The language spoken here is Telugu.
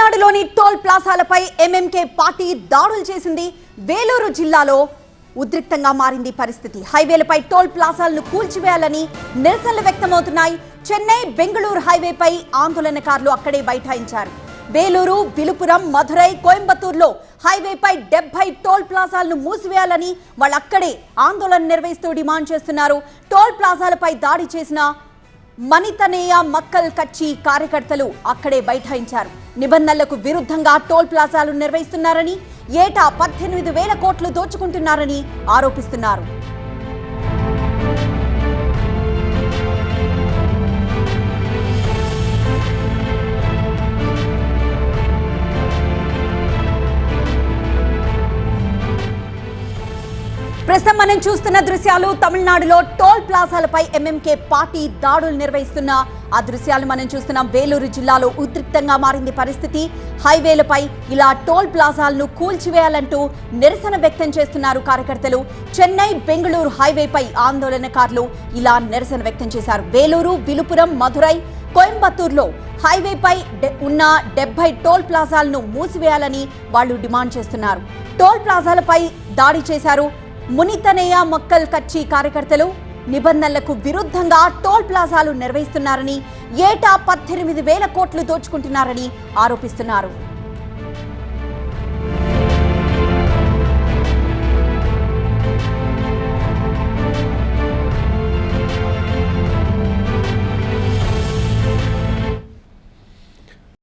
తమిళనాడులోని టోల్ ప్లాజాలపై ఎంఎంకే పార్టీ దాడులు చేసింది. వేలూరు జిల్లాలో ఉద్రిక్తంగా మారింది పరిస్థితి. హైవేలపై టోల్ ప్లాజాలను కూల్చివేయాలని నిరసనలు వ్యక్తమవుతున్నాయి. చెన్నై బెంగళూరు హైవేపై ఆందోళనకారులు అక్కడే బైఠాయించారు. వేలూరు విలుపురం మధురై కోయంబత్తూరులో హైవేపై డెబ్బై టోల్ ప్లాజాలను మూసివేయాలని వాళ్ళక్కడే ఆందోళన నిర్వహిస్తూ డిమాండ్ చేస్తున్నారు. టోల్ ప్లాజాలపై దాడి చేసిన మనితనేయ మక్కల్ కచ్చి కార్యకర్తలు అక్కడే బైఠాయించారు. నిబంధనలకు విరుద్ధంగా టోల్ ప్లాజాలు నిర్వహిస్తున్నారని ఏటా పద్దెనిమిది వేల కోట్లు దోచుకుంటున్నారని ఆరోపిస్తున్నారు. ప్రస్తుతం మనం చూస్తున్న దృశ్యాలు తమిళనాడులో టోల్ ప్లాజాలపై ఎంఎంకే పార్టీ దాడులు నిర్వహిస్తున్న ఆ దృశ్యాలు మనం చూస్తున్నాం. వేలూరు జిల్లాలో ఉద్రిక్తంగా మారింది పరిస్థితి. హైవేలపై ఇలా టోల్ ప్లాజాలను కూల్చివేయాలంటూ నిరసన వ్యక్తం చేస్తున్నారు కార్యకర్తలు. చెన్నై బెంగళూరు హైవేపై ఆందోళనకారులు ఇలా నిరసన వ్యక్తం చేశారు. వేలూరు విలుపురం మధురై కోయంబత్తూరులో హైవేపై డె- ఉన్న డెబ్బై టోల్ ప్లాజాలను మూసివేయాలని వాళ్ళు డిమాండ్ చేస్తున్నారు. టోల్ ప్లాజాలపై దాడి చేశారు. మునితనేయ మొక్కల్ కచ్చి కార్యకర్తలు నిబంధనలకు విరుద్ధంగా టోల్ ప్లాజాలు నిర్వహిస్తున్నారని ఏటా పద్దెనిమిది వేల కోట్లు దోచుకుంటున్నారని ఆరోపిస్తున్నారు.